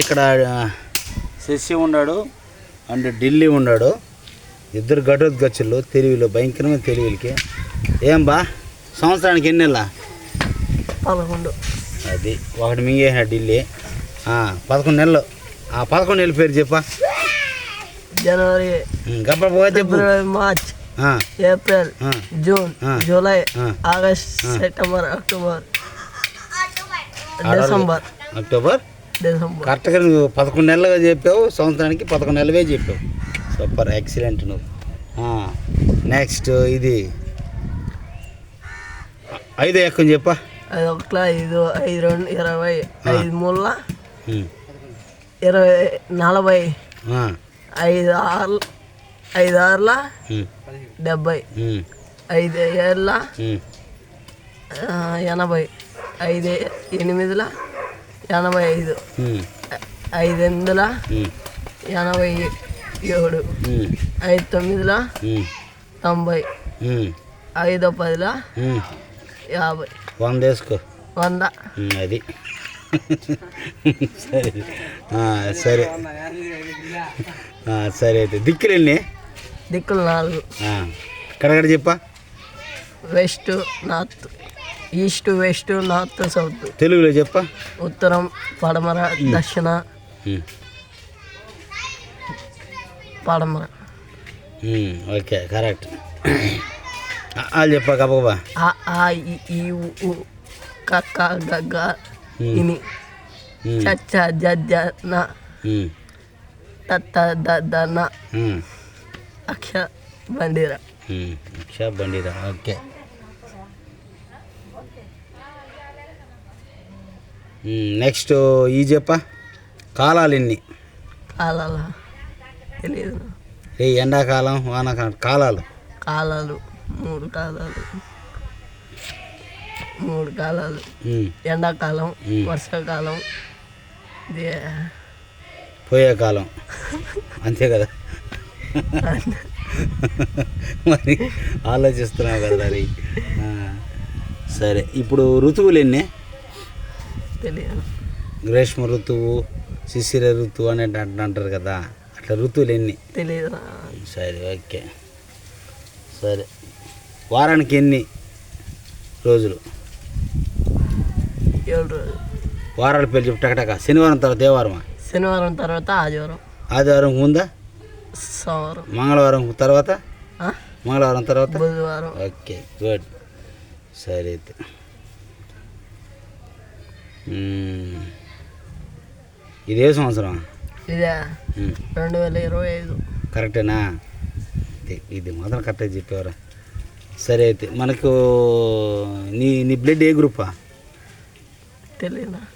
ఇక్కడ శశి ఉన్నాడు అండ్ ఢిల్లీ ఉన్నాడు. ఇద్దరు గట్టొద్దు తెలివిలో భయంకరమైన తెలివిలకి. ఏం బా సంవత్సరానికి ఎన్ని నెలలా? పదకొండు. అది ఒకటి మింగేసిన ఢిల్లీ. పదకొండు నెలలు. ఆ పదకొండు నెలల పేరు చెప్పా. జనవరి చెప్పు. March April June. July. August September October December. October December కరెక్ట్గా నువ్వు పదకొండు నెలలుగా చెప్పావు సంవత్సరానికి పదకొండు నెలవే చెప్పావు. సూపర్ ఎక్సలెంట్ నువ్వు. నెక్స్ట్ ఇది. ఐదో ఎక్కని చెప్పా. ఐదు ఒకట్ల ఐదు ఐదు రెండు ఇరవై ఐదు మూల ఇరవై నలభై ఐదు ఆరు ఐదు ఆరుల డెబ్బై ఐదు ఏళ్ళ ఎనభై ఐదు ఎనిమిదిల ఎనభై ఐదు. ఐదు ఎనిమిదిల ఎనభై ఏడు. ఐదు తొమ్మిదిల తొంభై. ఐదో పదిల. యాభై. వంద. వేసుకో వంద అది. సరే. సరే. సరే అయితే. దిక్కులు ఎన్ని? దిక్కులు నాలుగు. కడగడ చెప్పా. West north. East west north south తెలుగులో చెప్పా ఉత్తరం పడమర దక్షిణ ఉమ్, పడమర ఉమ్, ఓకే కరెక్ట్ వాళ్ళు చెప్పా గబగబా ఆ ఆ ఈ, ఈ ఉ, ఉ క క గ గ ఇని ఉమ్, చ చ జ జ న ఉమ్, త త ద ద న ఉమ్, అక్ష బండిర ఉమ్, షా బండిరా ఓకే Next ఈ చెప్పా. కాలాలు ఎన్ని కాలాల? తెలియదు ఏ ఎండాకాలం వానాకాలం కాలాలు? కాలాలు మూడు కాలాలు. మూడు కాలాలు. ఎండాకాలం. వర్షాకాలం పోయే కాలం అంతే కదా? మరి ఆలోచిస్తున్నావు కదా సరే ఇప్పుడు ఋతువులు ఎన్ని? తెలియదు. గ్రీష్మ ఋతువు శిశిర ఋతువు అని అంటారు కదా. అట్లా ఋతువులు ఎన్ని? తెలియదు సరే ఓకే. సరే. వారానికి ఎన్ని రోజులు? ఏడు రోజులు. వారాల పేరు చెప్పు టకటక. శనివారం తర్వాత ఏ వారమా శనివారం తర్వాత ఆదివారం. ఆదివారం ముందా? సోమవారం. మంగళవారం తర్వాత? మంగళవారం తర్వాత? బుధవారం. Okay good. సరే అయితే. ఇదే సంవత్సరం. ఇదే. రెండు వేల ఇరవై ఐదు. కరెక్టేనా? ఇది- ఇది మాత్రం కరెక్ట్గా చెప్పేవరా. సరే అయితే మనకు నీ నీ బ్లడ్ ఏ గ్రూపా? తెలియదు